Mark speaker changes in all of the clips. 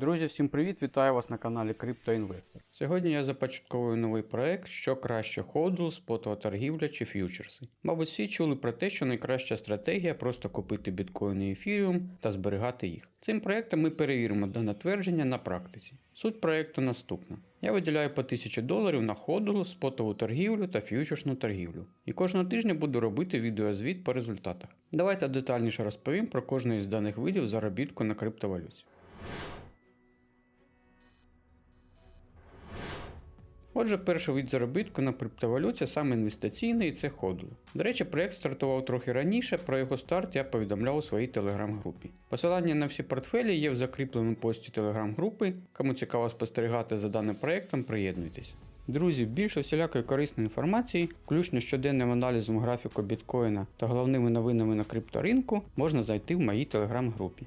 Speaker 1: Друзі, всім привіт! Вітаю вас на каналі CryptoInvestor. Сьогодні я започатковую новий проект, що краще ходл, спотова торгівля чи ф'ючерси. Мабуть, всі чули про те, що найкраща стратегія просто купити біткоін і ефіріум та зберігати їх. Цим проектом ми перевіримо дане твердження на практиці. Суть проекту наступна. Я виділяю по 1000 доларів на ходл, спотову торгівлю та ф'ючерсну торгівлю. І кожного тижня буду робити відеозвіт по результатах. Давайте детальніше розповім про кожний із даних видів заробітку на криптовалюті. Отже, перший вид заробітку на криптовалюті саме інвестиційний і це ходл. До речі, проект стартував трохи раніше, про його старт я повідомляв у своїй телеграм-групі. Посилання на всі портфелі є в закріпленому пості телеграм-групи. Кому цікаво спостерігати за даним проектом, приєднуйтесь. Друзі, більше всілякої корисної інформації, включно щоденним аналізом графіку біткоїна та головними новинами на крипторинку, можна знайти в моїй телеграм-групі.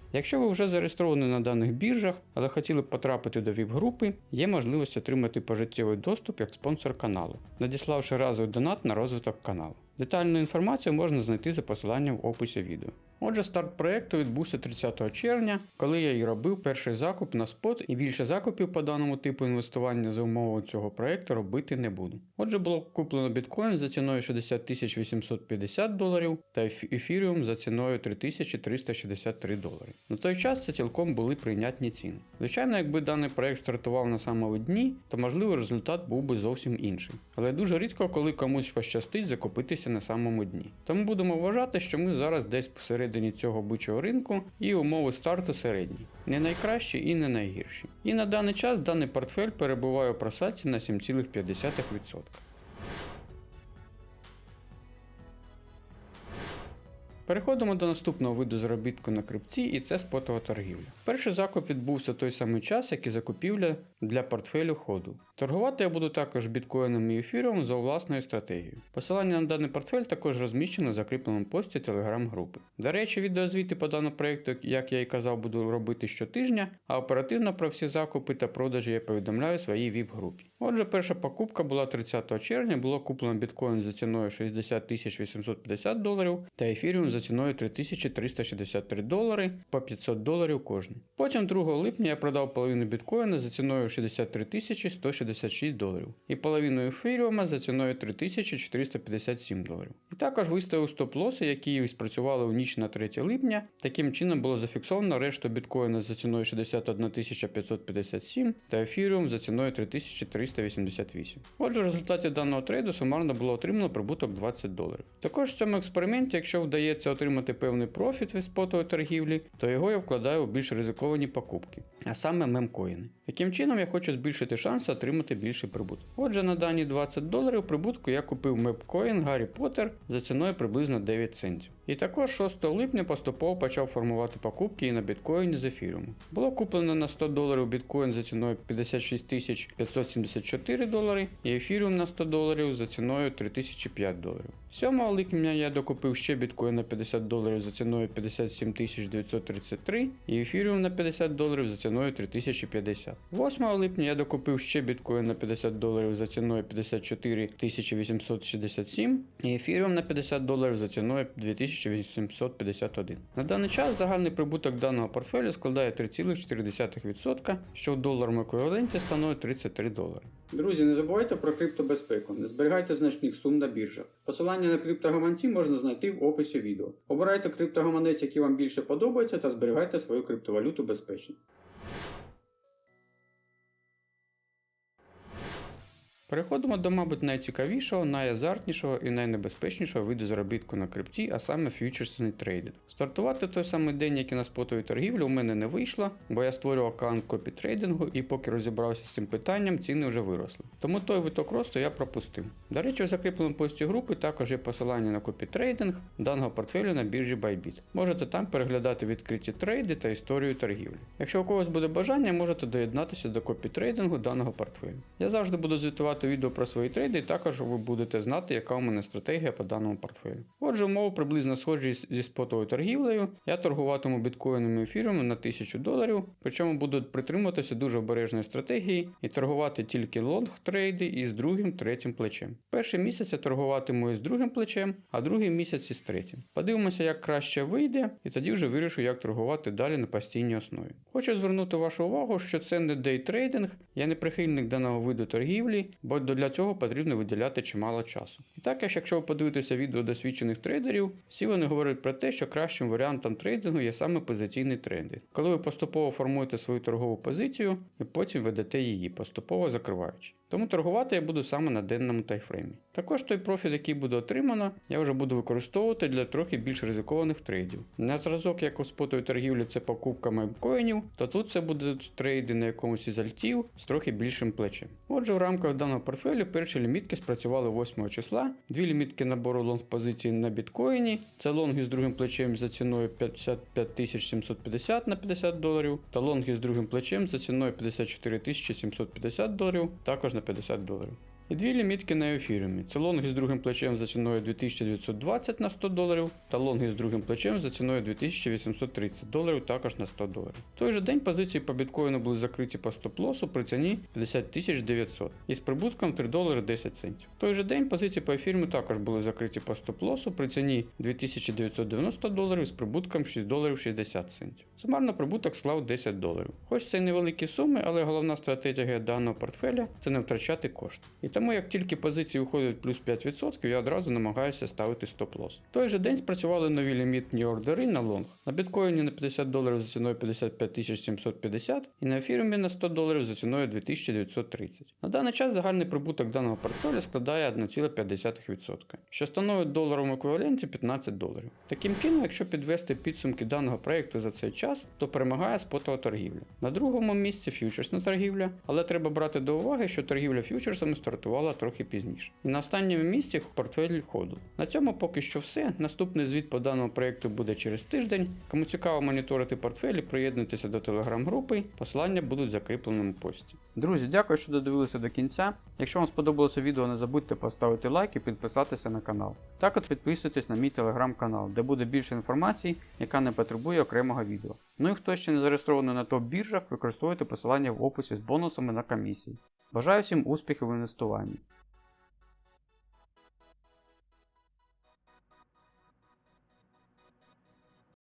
Speaker 1: Якщо ви вже зареєстровані на даних біржах, але хотіли б потрапити до ВІП-групи, є можливість отримати пожиттєвий доступ як спонсор каналу, надіславши разовий донат на розвиток каналу. Детальну інформацію можна знайти за посиланням в описі відео. Отже, старт проекту відбувся 30 червня, коли я і робив перший закуп на спот, і більше закупів по даному типу інвестування за умови цього проекту робити не буду. Отже, було куплено біткоін за ціною 60 850 доларів та еф- ефіріум за ціною 3363 долари. На той час це цілком були прийнятні ціни. Звичайно, якби даний проект стартував на самому дні, то можливо результат був би зовсім інший. Але дуже рідко, коли комусь пощастить закупитися на самому дні. Тому будемо вважати, що ми зараз десь посередині цього бичого ринку і умови старту середні. Не найкращі і не найгірші. І на даний час даний портфель перебуває у просадці на 7,5%. Переходимо до наступного виду заробітку на крипті, і це спотова торгівля. Перший закуп відбувся той самий час, як і закупівля для портфелю ходу. Торгувати я буду також біткоїном і ефіром за власною стратегією. Посилання на даний портфель також розміщено в закріпленому пості телеграм-групи. До речі, відеозвіти по даному проєкту, як я і казав, буду робити щотижня, а оперативно про всі закупи та продажі я повідомляю своїй віп-групі. Отже, перша покупка була 30 червня, було куплено біткоін за ціною 60 850 доларів та ефіріум за ціною 3363 долари по 500 доларів кожен. Потім 2 липня я продав половину біткоїна за ціною 63 166 доларів і половину ефіріума за ціною 3457 доларів. І також виставив стоп-лоси, які спрацювали у ніч на 3 липня. Таким чином було зафіксовано решту біткоїна за ціною 61 557 та ефіріум за ціною 3388. Отже, в результаті даного трейду сумарно було отримано прибуток 20 доларів. Також в цьому експерименті, якщо вдається отримати певний профіт від спотової торгівлі, то його я вкладаю у більш ризиковані покупки, а саме мемкоїни. Таким чином я хочу збільшити шанси отримати більший прибуток. Отже, на дані 20 доларів прибутку я купив мепкоін Гаррі Поттер за ціною приблизно 9 центів. І також 6 липня поступово почав формувати покупки і на біткоїні з ефіріуму. Було куплено на 100 доларів біткоін за ціною 56 574 долари і ефіріум на 100 доларів за ціною 3005 доларів. 7 липня я докупив ще біткоін на 50 доларів за ціною 57 933 і ефіріум на 50 доларів за ціною 3050. 8 липня я докупив ще біткоін на 50 доларів за ціною 54 867 і ефіріум на 50 доларів за ціною 2851. На даний час загальний прибуток даного портфелю складає 3,4%, що в доларному еквіваленті становить 33 долари. Друзі, не забувайте про криптобезпеку, не зберігайте значних сум на біржах. Посилання на криптогаманці можна знайти в описі відео. Обирайте криптогаманець, який вам більше подобається, та зберігайте свою криптовалюту безпечно. Переходимо до, мабуть, найцікавішого, найазартнішого і найнебезпечнішого виду заробітку на крипті, а саме фьючерсний трейдинг. Стартувати той самий день, як і на спотовій торгівлі, у мене не вийшло, бо я створював аккаунт копі трейдингу і поки розібрався з цим питанням, ціни вже виросли. Тому той виток росту я пропустив. До речі, в закріпленому пості групи також є посилання на копі трейдинг даного портфелю на біржі Bybit. Можете там переглядати відкриті трейди та історію торгівлі. Якщо у когось буде бажання, можете доєднатися до копі трейдингу даного портфелю. Я завжди буду звітувати багато відео про свої трейди, і також ви будете знати, яка у мене стратегія по даному портфелю. Отже, умови приблизно схожі зі спотовою торгівлею. Я торгуватиму біткоїнами ефірами на 1000 доларів, причому буду притримуватися дуже обережної стратегії і торгувати тільки лонг трейди із другим, третім плечем. Перший місяць я торгуватиму із другим плечем, а другий місяць із третім. Подивимося, як краще вийде, і тоді вже вирішу, як торгувати далі на постійній основі. Хочу звернути вашу увагу, що це не дейтрейдинг, я не прихильник даного виду торгівлі, бо для цього потрібно виділяти чимало часу. І також, якщо ви подивитеся відео досвідчених трейдерів, всі вони говорять про те, що кращим варіантом трейдингу є саме позиційний трейдинг. Коли ви поступово формуєте свою торгову позицію і потім ведете її, поступово закриваючи. Тому торгувати я буду саме на денному тайфреймі. Також той профіт, який буде отримано, я вже буду використовувати для трохи більш ризикованих трейдів. На зразок, як у спотовій торгівлі, це покупка мейбкоїнів, то тут це будуть трейди на якомусь із альтів з трохи більшим плечем. Отже, в рамках даного портфелю перші лімітки спрацювали 8 числа, дві лімітки набору лонг позицій на біткоїні, це лонги з другим плечем за ціною 55 750 на 50 доларів, та лонги з другим плечем за ціною 54 750 доларів, також на 50 доларів. І дві лімітки на ефіріумі. Це лонги з другим плечем за ціною 2920 на 100 доларів, та лонги з другим плечем за ціною 2830 доларів також на 100 доларів. В той же день позиції по біткоїну були закриті по стоп-лосу при ціні 50 900 із прибутком 3 долари 10 центів. В той же день позиції по ефіріуму також були закриті по стоп-лосу при ціні 2990 доларів з прибутком 6 доларів 60 центів. Сумарно прибуток склав 10 доларів. Хоч це й невеликі суми, але головна стратегія даного портфеля це не втрачати кошти. І тому як тільки позиції виходять плюс 5%, я одразу намагаюся ставити стоп-лосс. В той же день спрацювали нові лімітні ордери на лонг. На біткоїні на 50 доларів за ціною 55 750 і на ефірумі на 100 доларів за ціною 2930. На даний час загальний прибуток даного портфеля складає 1,5%, що становить доларовому еквіваленті 15 доларів. Таким чином, якщо підвести підсумки даного проєкту за цей час, то перемагає спотова торгівля. На другому місці фьючерсна торгівля, але треба брати до уваги, що торгівля фьючерсами стартувала трохи пізніше. І на останньому місці портфель ходу. На цьому поки що все. Наступний звіт по даному проєкту буде через тиждень. Кому цікаво моніторити портфелі, приєднуйтеся до телеграм-групи, посилання будуть в закріпленому пості. Друзі, дякую, що додивилися до кінця. Якщо вам сподобалося відео, не забудьте поставити лайк і підписатися на канал. Також підписуйтесь на мій телеграм-канал, де буде більше інформації, яка не потребує окремого відео. Ну і хто ще не зареєстрований на топ-біржах, використовуйте посилання в описі з бонусами на комісії. Бажаю всім успіхів в інвестуванні голосовані.